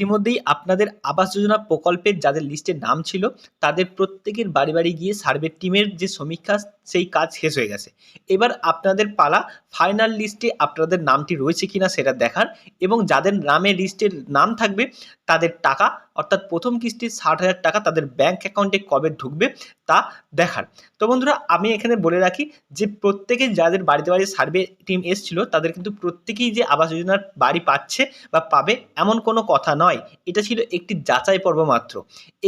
ইতিমধ্যেই আপনাদের আবাস যোজনা প্রকল্পের যাদের লিস্টে নাম ছিল, তাদের প্রত্যেকের বাড়ি বাড়ি গিয়ে সার্ভে টিমের যে সমীক্ষা সেই কাজ শেষ হয়ে গেছে। এবার আপনাদের পালা ফাইনাল লিস্টে আপনাদের নামটি রয়েছে কিনা সেটা দেখার এবং যাদের নামে লিস্টের নাম থাকবে, তাদের টাকা অর্থাৎ প্রথম কিস্তির ষাট হাজার টাকা তাদের ব্যাংক অ্যাকাউন্টে কবে ঢুকবে তা দেখার। তো বন্ধুরা, আমি এখানে বলে রাখি যে প্রত্যেকে যাদের বাড়িতে বাড়ি সার্ভে টিম এসছিল, তাদের কিন্তু প্রত্যেকেই যে আবাস যোজনার বাড়ি পাচ্ছে বা পাবে এমন কোনো কথা নয়। এটা ছিল একটি যাচাই পর্ব মাত্র।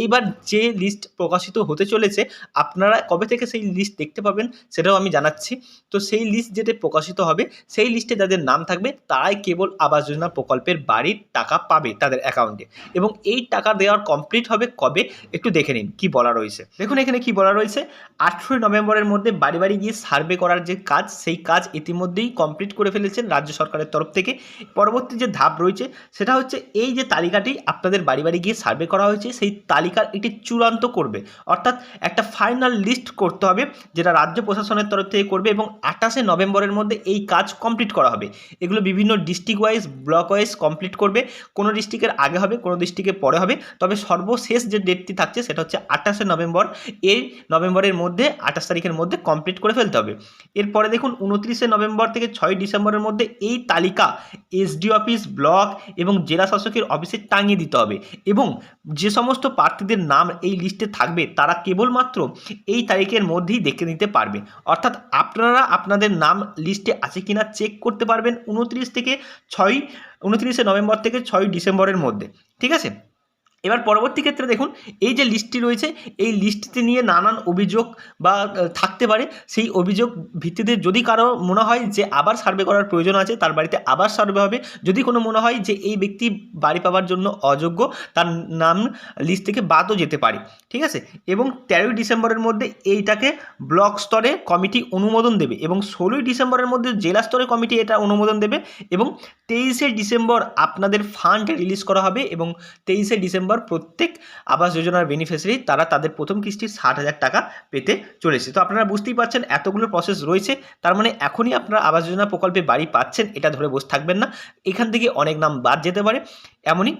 এইবার যে লিস্ট প্রকাশিত হতে চলেছে, আপনারা কবে থেকে সেই লিস্ট দেখতে পাবেন সেটাও আমি জানাচ্ছি। তো সেই লিস্ট যেটা প্রকাশিত হবে, সেই লিস্টে যাদের নাম থাকবে, তারাই কেবল আবাস যোজনা প্রকল্পের বাড়ির টাকা পাবে তাদের অ্যাকাউন্টে এবং এই টাকা দেওয়ার কমপ্লিট হবে কবে? একটু দেখে নিন, কি বলা রয়েছে। দেখুন, এখানে কি বলা রয়েছে? আঠেরোই নভেম্বরের মধ্যে বাড়ি বাড়ি গিয়ে সার্ভে করার যে কাজ, সেই কাজ ইতিমধ্যেই কমপ্লিট করে ফেলেছেন রাজ্য সরকারের তরফ থেকে। পরবর্তী যে ধাপ রয়েছে, সেটা হচ্ছে এই যে তালিকাটি আপনাদের বাড়ি বাড়ি গিয়ে সার্ভে করা হয়েছে, সেই তালিকার একটি চূড়ান্ত করবে। অর্থাৎ একটা ফাইনাল লিস্ট করতে হবে, যেটা রাজ্য প্রশাসনের তরফ থেকে করবে এবং আঠাশে নভেম্বরের মধ্যে এই কাজ কমপ্লিট করা হবে। এগুলো বিভিন্ন district wise block wise complete করবে। কোনো ডিস্ট্রিক্টের আগে হবে, কোনো ডিস্ট্রিক্টের পরে হবে। তবে সর্বশেষ যে ডেটটি থাকছে সেটা হচ্ছে আঠাশে নভেম্বর। এই নভেম্বরের মধ্যে, আঠাশ তারিখের মধ্যে কমপ্লিট করে ফেলতে হবে। এরপরে দেখুন, উনত্রিশে নভেম্বর থেকে ছয় ডিসেম্বরের মধ্যে এই তালিকা এসডি অফিস ব্লক এবং জেলা শাসকের অফিসে টাঙিয়ে দিতে হবে। এবং যে সমস্ত প্রার্থীদের নাম এই লিস্টে থাকবে, তারা কেবলমাত্র এই তারিখের মধ্যেই দেখে নিতে পারবে। অর্থাৎ আপনারা আপনাদের নাম লিস্টে আছে কিনা চেক করতে পারবেন উনত্রিশ থেকে ছয়, উনত্রিশে নভেম্বর থেকে ছয় ডিসেম্বরের মধ্যে। ঠিক আছে? এবার পরবর্তী ক্ষেত্রে দেখুন, এই যে লিস্টটি রয়েছে, এই লিস্টটি নিয়ে নানান অভিযোগ বা থাকতে পারে। সেই অভিযোগ ভিত্তিতে যদি কারও মনে হয় যে আবার সার্ভে করার প্রয়োজন আছে, তার বাড়িতে আবার সার্ভে হবে। যদি কোনো মনে হয় যে এই ব্যক্তি বাড়ি পাওয়ার জন্য অযোগ্য, তার নাম লিস্ট থেকে বাদও যেতে পারে। ঠিক আছে? এবং তেরোই ডিসেম্বরের মধ্যে এইটাকে ব্লক স্তরে কমিটি অনুমোদন দেবে এবং ষোলোই ডিসেম্বরের মধ্যে জেলা স্তরে কমিটি এটা অনুমোদন দেবে এবং তেইশে ডিসেম্বর আপনাদের ফান্ড রিলিজ করা হবে এবং তেইশে ডিসেম্বর প্রত্যেক আবাস যোজনার বেনিফিশিয়ারি তারা তাদের প্রথম কিস্তির ষাট হাজার টাকা পেতে চলেছে। তো আপনারা বুঝতেই পারছেন এতগুলো প্রসেস রয়েছে, তার মানে এখনই আপনারা আবাস যোজনা প্রকল্পে বাড়ি পাচ্ছেন, এটা ধরে বসে থাকবেন না। এখান থেকে অনেক নাম বাদ যেতে পারে, এমনই